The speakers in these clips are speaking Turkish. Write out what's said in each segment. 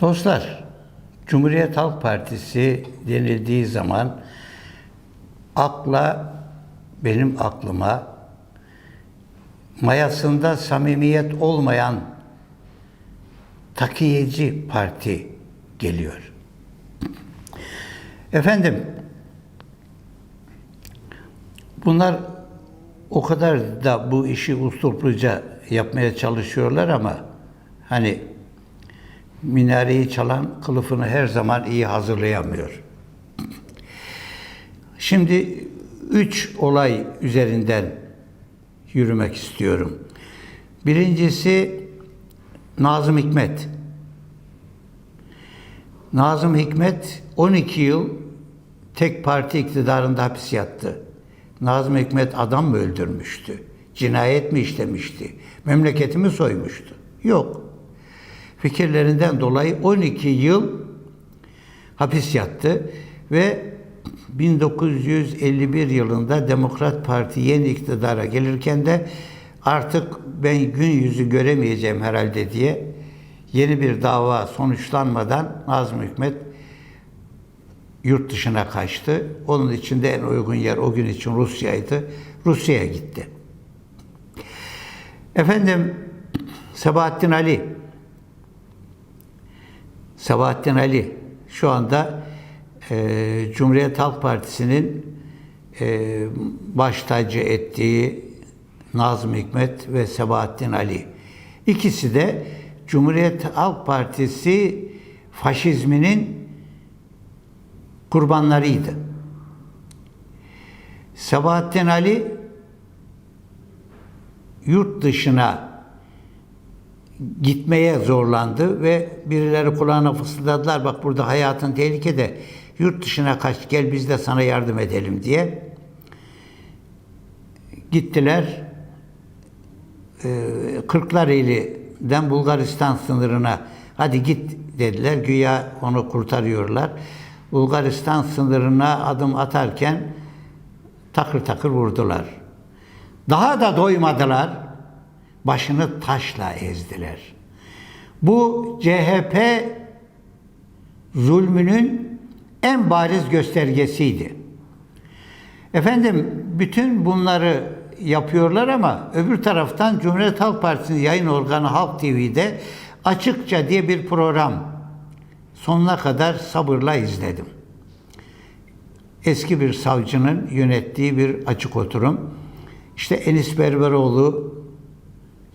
Dostlar, Cumhuriyet Halk Partisi denildiği zaman akla, benim aklıma mayasında samimiyet olmayan takiyeci parti geliyor. Efendim, bunlar o kadar da bu işi uslupluca yapmaya çalışıyorlar ama hani minareyi çalan kılıfını her zaman iyi hazırlayamıyor. Şimdi üç olay üzerinden yürümek istiyorum. Birincisi Nazım Hikmet. Nazım Hikmet 12 yıl tek parti iktidarında hapis yattı. Nazım Hikmet adam mı öldürmüştü? Cinayet mi işlemişti? Memleketimi soymuştu? Yok. Fikirlerinden dolayı 12 yıl hapis yattı ve 1951 yılında Demokrat Parti yeni iktidara gelirken de artık ben gün yüzü göremeyeceğim herhalde diye yeni bir dava sonuçlanmadan Nazım Hikmet yurt dışına kaçtı. Onun için de en uygun yer o gün için Rusya'ydı. Rusya'ya gitti. Efendim Sabahattin Ali Sabahattin Ali şu anda e, Cumhuriyet Halk Partisi'nin e, baş tacı ettiği Nazım Hikmet ve Sabahattin Ali. İkisi de Cumhuriyet Halk Partisi faşizminin kurbanlarıydı. Sabahattin Ali yurt dışına gitmeye zorlandı ve birileri kulağına fısıldadılar bak burada hayatın tehlikede yurt dışına kaç gel biz de sana yardım edelim diye. Gittiler. Ee, Kırklareli'den Bulgaristan sınırına hadi git dediler. Güya onu kurtarıyorlar. Bulgaristan sınırına adım atarken takır takır vurdular. Daha da doymadılar başını taşla ezdiler. Bu CHP zulmünün en bariz göstergesiydi. Efendim bütün bunları yapıyorlar ama öbür taraftan Cumhuriyet Halk Partisi'nin yayın organı Halk TV'de açıkça diye bir program sonuna kadar sabırla izledim. Eski bir savcının yönettiği bir açık oturum. İşte Enis Berberoğlu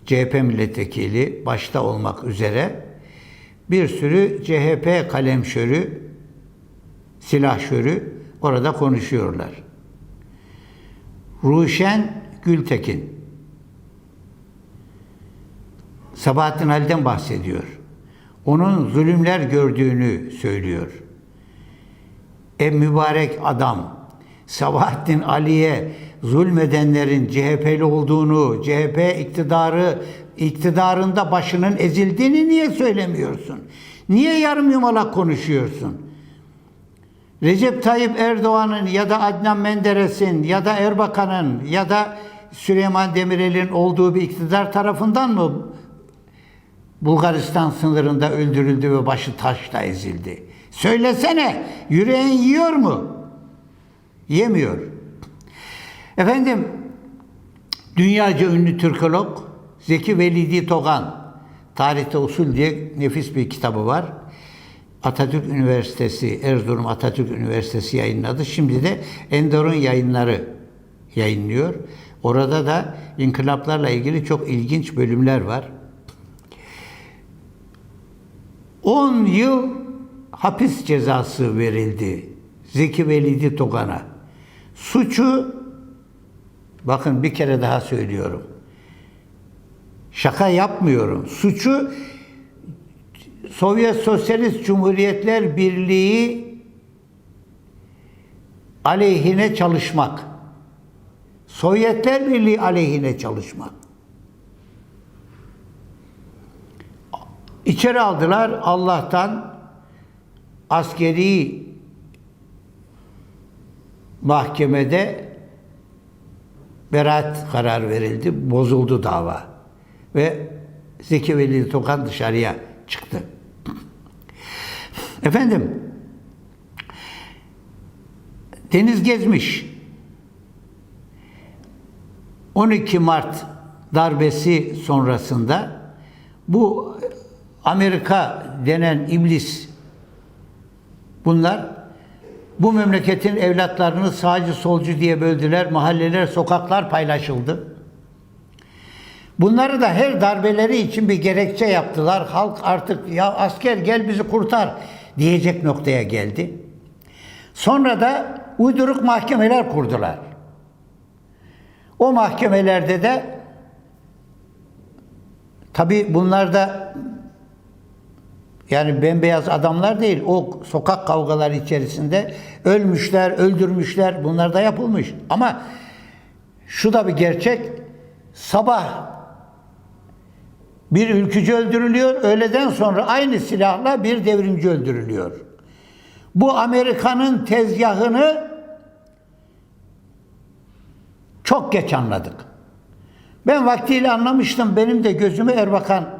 CHP milletvekili başta olmak üzere bir sürü CHP kalemşörü, silahşörü orada konuşuyorlar. Ruşen Gültekin Sabahattin Ali'den bahsediyor. Onun zulümler gördüğünü söylüyor. E mübarek adam Sabahattin Ali'ye zulmedenlerin CHP'li olduğunu, CHP iktidarı iktidarında başının ezildiğini niye söylemiyorsun? Niye yarım yumalak konuşuyorsun? Recep Tayyip Erdoğan'ın ya da Adnan Menderes'in ya da Erbakan'ın ya da Süleyman Demirel'in olduğu bir iktidar tarafından mı Bulgaristan sınırında öldürüldü ve başı taşla ezildi? Söylesene, yüreğin yiyor mu? Yemiyor. Efendim, dünyaca ünlü Türkolog Zeki Velidi Togan, Tarihte Usul diye nefis bir kitabı var. Atatürk Üniversitesi, Erzurum Atatürk Üniversitesi yayınladı. Şimdi de Endor'un yayınları yayınlıyor. Orada da inkılaplarla ilgili çok ilginç bölümler var. 10 yıl hapis cezası verildi Zeki Velidi Togan'a. Suçu bakın bir kere daha söylüyorum. Şaka yapmıyorum. Suçu Sovyet Sosyalist Cumhuriyetler Birliği aleyhine çalışmak. Sovyetler Birliği aleyhine çalışmak. İçeri aldılar Allah'tan askeri mahkemede beraat karar verildi. Bozuldu dava. Ve Zeki Veli Tokan dışarıya çıktı. Efendim, Deniz Gezmiş 12 Mart darbesi sonrasında bu Amerika denen iblis bunlar bu memleketin evlatlarını sağcı solcu diye böldüler. Mahalleler, sokaklar paylaşıldı. Bunları da her darbeleri için bir gerekçe yaptılar. Halk artık ya asker gel bizi kurtar diyecek noktaya geldi. Sonra da uyduruk mahkemeler kurdular. O mahkemelerde de tabi bunlar da yani bembeyaz adamlar değil. O sokak kavgaları içerisinde ölmüşler, öldürmüşler. Bunlar da yapılmış. Ama şu da bir gerçek. Sabah bir ülkücü öldürülüyor. Öğleden sonra aynı silahla bir devrimci öldürülüyor. Bu Amerika'nın tezgahını çok geç anladık. Ben vaktiyle anlamıştım. Benim de gözümü Erbakan,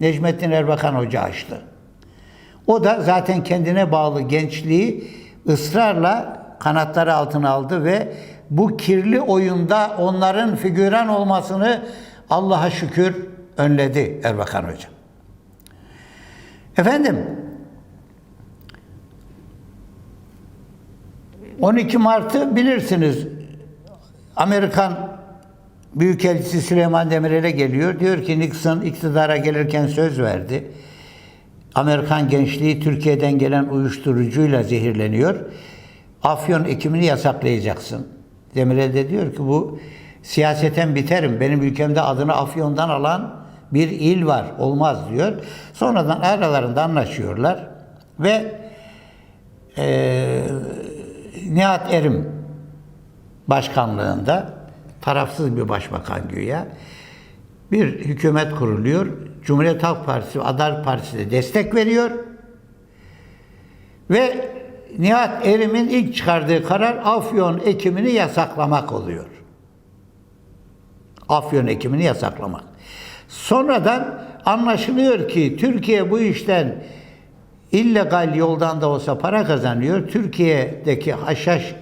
Necmettin Erbakan Hoca açtı. O da zaten kendine bağlı gençliği ısrarla kanatları altına aldı ve bu kirli oyunda onların figüran olmasını Allah'a şükür önledi Erbakan Hoca. Efendim, 12 Mart'ı bilirsiniz. Amerikan Büyükelçisi Süleyman Demirel'e geliyor. Diyor ki Nixon iktidara gelirken söz verdi. Amerikan gençliği Türkiye'den gelen uyuşturucuyla zehirleniyor. Afyon ekimini yasaklayacaksın. Demirel de diyor ki bu siyaseten biterim. Benim ülkemde adını Afyon'dan alan bir il var. Olmaz diyor. Sonradan aralarında anlaşıyorlar. Ve e, Nihat Erim başkanlığında tarafsız bir başbakan güya bir hükümet kuruluyor. Cumhuriyet Halk Partisi Adalet Partisi de destek veriyor. Ve Nihat Erim'in ilk çıkardığı karar Afyon ekimini yasaklamak oluyor. Afyon ekimini yasaklamak. Sonradan anlaşılıyor ki Türkiye bu işten illegal yoldan da olsa para kazanıyor. Türkiye'deki haşhaş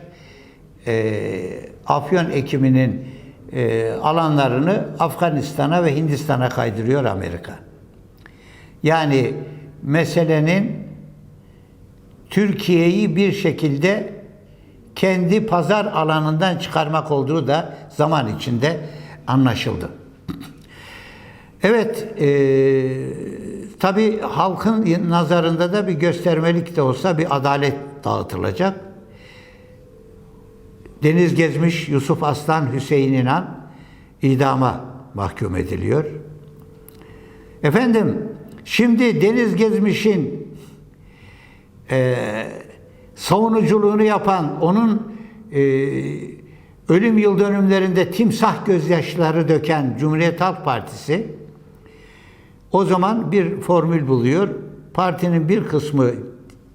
e, Afyon ekiminin e, alanlarını Afganistan'a ve Hindistan'a kaydırıyor Amerika. Yani meselenin Türkiye'yi bir şekilde kendi pazar alanından çıkarmak olduğu da zaman içinde anlaşıldı. Evet, e, tabi halkın nazarında da bir göstermelik de olsa bir adalet dağıtılacak. Deniz gezmiş Yusuf Aslan Hüseyin İnan idama mahkum ediliyor. Efendim, şimdi Deniz Gezmiş'in e, savunuculuğunu yapan, onun e, ölüm yıl dönümlerinde timsah gözyaşları döken Cumhuriyet Halk Partisi o zaman bir formül buluyor. Partinin bir kısmı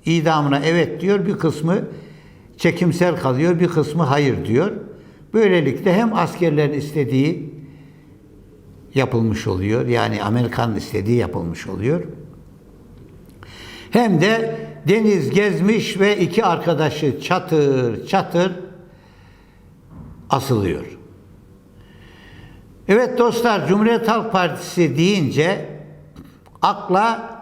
idamına evet diyor, bir kısmı çekimsel kalıyor, bir kısmı hayır diyor. Böylelikle hem askerlerin istediği yapılmış oluyor. Yani Amerikan istediği yapılmış oluyor. Hem de deniz gezmiş ve iki arkadaşı çatır çatır asılıyor. Evet dostlar Cumhuriyet Halk Partisi deyince akla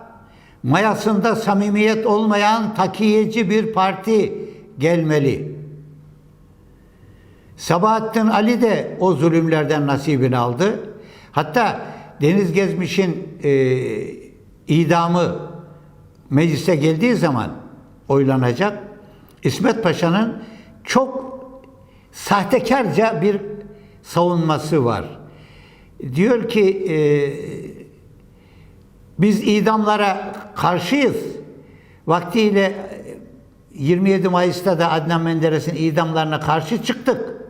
mayasında samimiyet olmayan takiyeci bir parti gelmeli. Sabahattin Ali de o zulümlerden nasibini aldı. Hatta Deniz Gezmiş'in e, idamı meclise geldiği zaman oylanacak. İsmet Paşa'nın çok sahtekarca bir savunması var. Diyor ki e, biz idamlara karşıyız. Vaktiyle 27 Mayıs'ta da Adnan Menderes'in idamlarına karşı çıktık.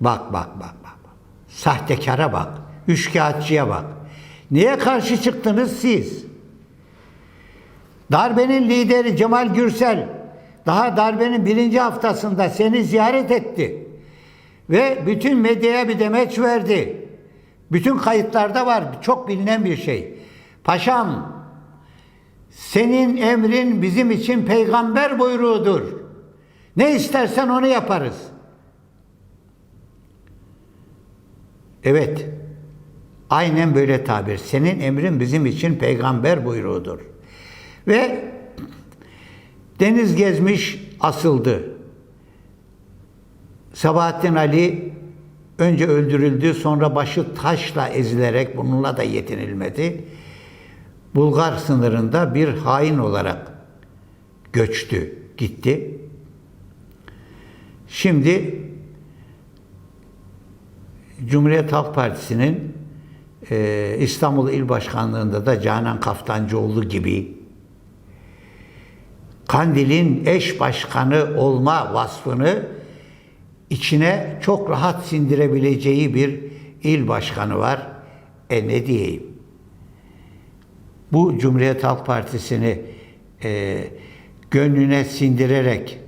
Bak bak bak bak. Sahtekara bak. Üçkağıtçıya bak. Niye karşı çıktınız siz? Darbenin lideri Cemal Gürsel daha darbenin birinci haftasında seni ziyaret etti. Ve bütün medyaya bir demeç verdi. Bütün kayıtlarda var. Çok bilinen bir şey. Paşam Senin emrin bizim için peygamber buyruğudur. Ne istersen onu yaparız. Evet. Aynen böyle tabir. Senin emrin bizim için peygamber buyruğudur. Ve deniz gezmiş asıldı. Sabahattin Ali önce öldürüldü sonra başı taşla ezilerek bununla da yetinilmedi. Bulgar sınırında bir hain olarak göçtü, gitti. Şimdi Cumhuriyet Halk Partisi'nin e, İstanbul İl Başkanlığı'nda da Canan Kaftancıoğlu gibi Kandil'in eş başkanı olma vasfını içine çok rahat sindirebileceği bir il başkanı var. E ne diyeyim? Bu Cumhuriyet Halk Partisi'ni e, gönlüne sindirerek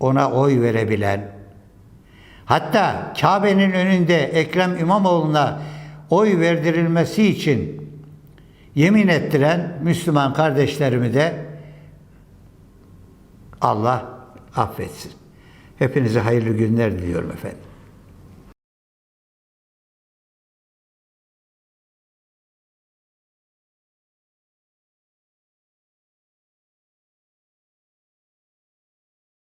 ona oy verebilen, hatta Kabe'nin önünde Ekrem İmamoğlu'na oy verdirilmesi için yemin ettiren Müslüman kardeşlerimi de Allah affetsin. Hepinize hayırlı günler diliyorum efendim.